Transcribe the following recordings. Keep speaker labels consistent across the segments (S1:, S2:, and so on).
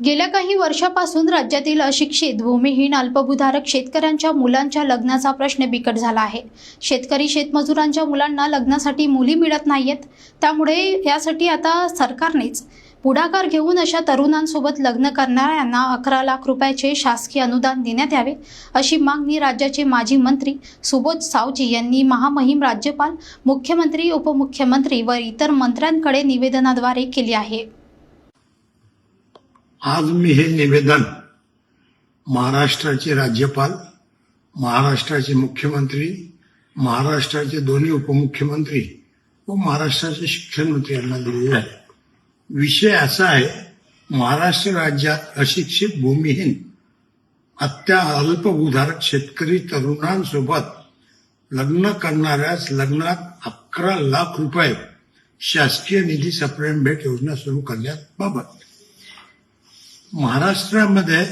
S1: गेल्या काही वर्षापासून राज्यातील अशिक्षित भूमिहीन अल्पभूधारक शेतकऱ्यांच्या मुलांच्या लग्नाचा प्रश्न बिकट झाला आहे. शेतकरी शेतमजुरांच्या मुलांना लग्नासाठी मुली मिळत नाहीयेत. त्यामुळे यासाठी आता सरकारनेच पुढाकार घेऊन अशा तरुणांसोबत लग्न करणाऱ्यांना अकरा लाख रुपयाचे शासकीय अनुदान देण्यात यावे अशी मागणी राज्याचे माजी मंत्री सुबोध सावजी यांनी महामहिम राज्यपाल मुख्यमंत्री उपमुख्यमंत्री व इतर मंत्र्यांकडे निवेदनाद्वारे केली आहे.
S2: आज मी हे निवेदन महाराष्ट्राचे राज्यपाल महाराष्ट्राचे मुख्यमंत्री महाराष्ट्राचे दोन्ही उपमुख्यमंत्री व महाराष्ट्राचे शिक्षण मंत्री यांना दिलेले आहे. विषय असा आहे महाराष्ट्र राज्यात अशिक्षित भूमिहीन अत्या अल्पभूधारक शेतकरी तरुणांसोबत लग्न करणाऱ्यास लग्नात अकरा लाख रुपये शासकीय निधी सप्रेम भेट योजना सुरू करण्याबाबत महाराष्ट्रामध्ये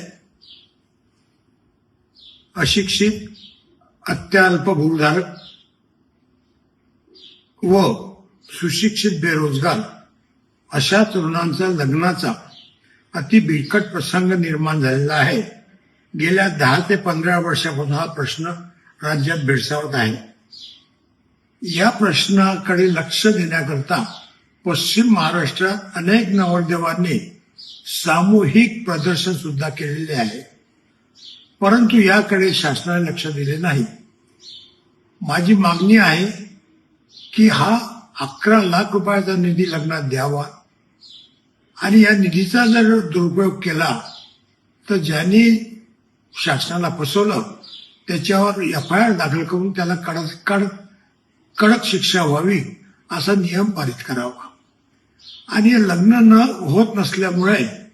S2: अशिक्षित अत्यल्प भूधारक व सुशिक्षित बेरोजगार अशा तरुणांचा लग्नाचा अति बिकट प्रसंग निर्माण झालेला आहे. गेल्या दहा ते पंधरा वर्षापासून हा प्रश्न राज्यात भेडसावत आहे. या प्रश्नाकडे लक्ष देण्याकरता पश्चिम महाराष्ट्रात अनेक नवरदेवांनी सामूहिक प्रदर्शन सुद्धा केलेले आहे. परंतु याकडे शासनाने लक्ष दिले नाही. माझी मागणी आहे की हा अकरा लाख रुपयाचा निधी लग्नात द्यावा. आणि या निधीचा जर दुरुपयोग केला तर ज्यांनी शासनाला फसवलं त्याच्यावर एफ आय आर दाखल करून त्याला कडक कडक कडक शिक्षा व्हावी असा नियम पारित करावा. आणि हे लग्न न होत नसल्यामुळे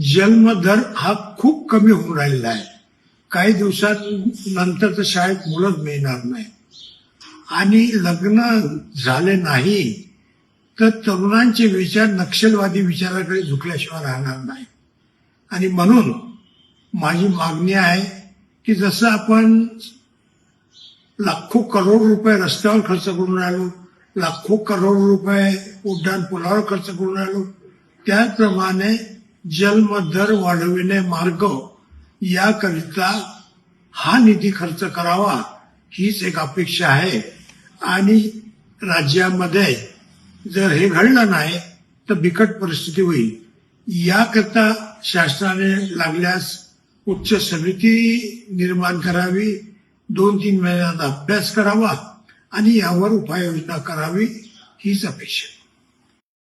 S2: जन्मदर हा खूप कमी होऊन राहिलेला आहे. काही दिवसांनंतर तर शाळेत मुलंच मिळणार नाही. आणि लग्न झाले नाही तर तरुणांचे विचार नक्षलवादी विचाराकडे झुकल्याशिवाय राहणार नाही. आणि म्हणून माझी मागणी आहे की जसं आपण लाखो करोड रुपये रस्त्यावर खर्च करून राहिलो लाखो करोड रुपये उड्डाण पुलावर खर्च करून राहिलो त्याचप्रमाणे जन्मदर वाढविणे मार्ग याकरिता हा निधी खर्च करावा हीच एक अपेक्षा आहे. आणि राज्यामध्ये जर हे घडलं नाही तर बिकट परिस्थिती होईल. याकरता शासनाने लागल्यास उच्च समिती निर्माण करावी. दोन तीन महिन्यात अभ्यास करावा. आणि यावर उपाययोजना करावी हीच अपेक्षा